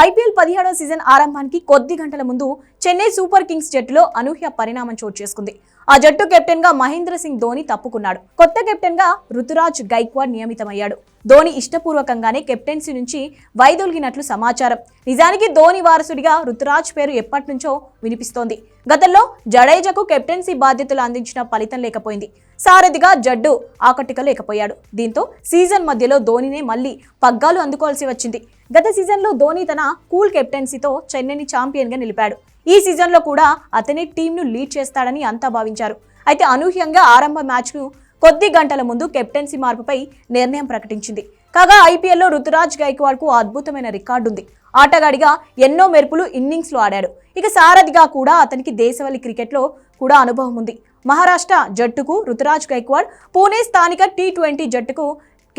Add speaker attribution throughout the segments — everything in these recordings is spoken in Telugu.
Speaker 1: ఐపీఎల్ పదిహేడవ సీజన్ ఆరంభానికి కొద్ది గంటల ముందు చెన్నై సూపర్ కింగ్స్ జట్టులో అనూహ్య పరిణామం చోటు చేసుకుంది. ఆ జట్టు కెప్టెన్గా మహేంద్ర సింగ్ ధోని తప్పుకున్నాడు. కొత్త కెప్టెన్గా రుతురాజ్ గైక్వాడ్ నియమితమయ్యాడు. ధోని ఇష్టపూర్వకంగానే కెప్టెన్సీ నుంచి వైదొలిగినట్లు సమాచారం. నిజానికి ధోని వారసుడిగా రుతురాజ్ పేరు ఎప్పటి నుంచో వినిపిస్తోంది. గతంలో జడేజాకు కెప్టెన్సీ బాధ్యతలు అందించిన ఫలితం లేకపోయింది. సారథిగా జడ్డు ఆకట్టుకోలేకపోయాడు దీంతో సీజన్ మధ్యలో ధోనినే మళ్ళీ పగ్గాలు అందుకోవాల్సి వచ్చింది. గత సీజన్లో ధోని తన కూల్ కెప్టెన్సీతో చెన్నైని ఛాంపియన్గా నిలిపాడు. ఈ సీజన్లో కూడా అతనే టీంను లీడ్ చేస్తాడని అంతా భావించారు. అయితే అనూహ్యంగా ఆరంభ మ్యాచ్ను కొద్ది గంటల ముందు కెప్టెన్సీ మార్పుపై నిర్ణయం ప్రకటించింది. కాగా ఐపీఎల్లో రుతురాజ్ గైక్వాడ్కు అద్భుతమైన రికార్డు ఉంది ఆటగాడిగా ఎన్నో మెరుపులు ఇన్నింగ్స్లో ఆడాడు. ఇక సారథిగా కూడా అతనికి దేశవాళీ క్రికెట్లో కూడా అనుభవం ఉంది. మహారాష్ట్ర జట్టుకు రుతురాజ్ గైక్వాడ్ పూణే స్థానిక టీ ట్వంటీ జట్టుకు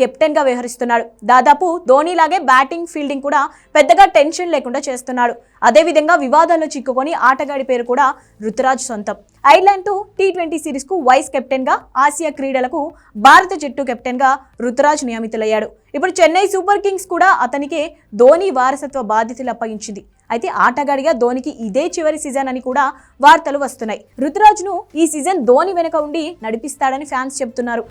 Speaker 1: కెప్టెన్గా వ్యవహరిస్తున్నాడు. దాదాపు ధోనీలాగే బ్యాటింగ్ ఫీల్డింగ్ కూడా పెద్దగా టెన్షన్ లేకుండా చేస్తున్నాడు. అదేవిధంగా వివాదాల్లో చిక్కుకొని ఆటగాడి పేరు కూడా రుతురాజ్ సొంతం. ఐర్లాండ్తో టీ ట్వంటీ సిరీస్కు వైస్ కెప్టెన్గా ఆసియా క్రీడలకు భారత జట్టు కెప్టెన్గా రుతురాజ్ నియమితులయ్యాడు. ఇప్పుడు చెన్నై సూపర్ కింగ్స్ కూడా అతనికే ధోని వారసత్వ బాధ్యతలు అప్పగించింది. అయితే ఆటగాడిగా ధోనికి ఇదే చివరి సీజన్ అని కూడా వార్తలు వస్తున్నాయి. రుతురాజ్ను ఈ సీజన్ ధోని వెనుక ఉండి నడిపిస్తాడని ఫ్యాన్స్ చెబుతున్నారు.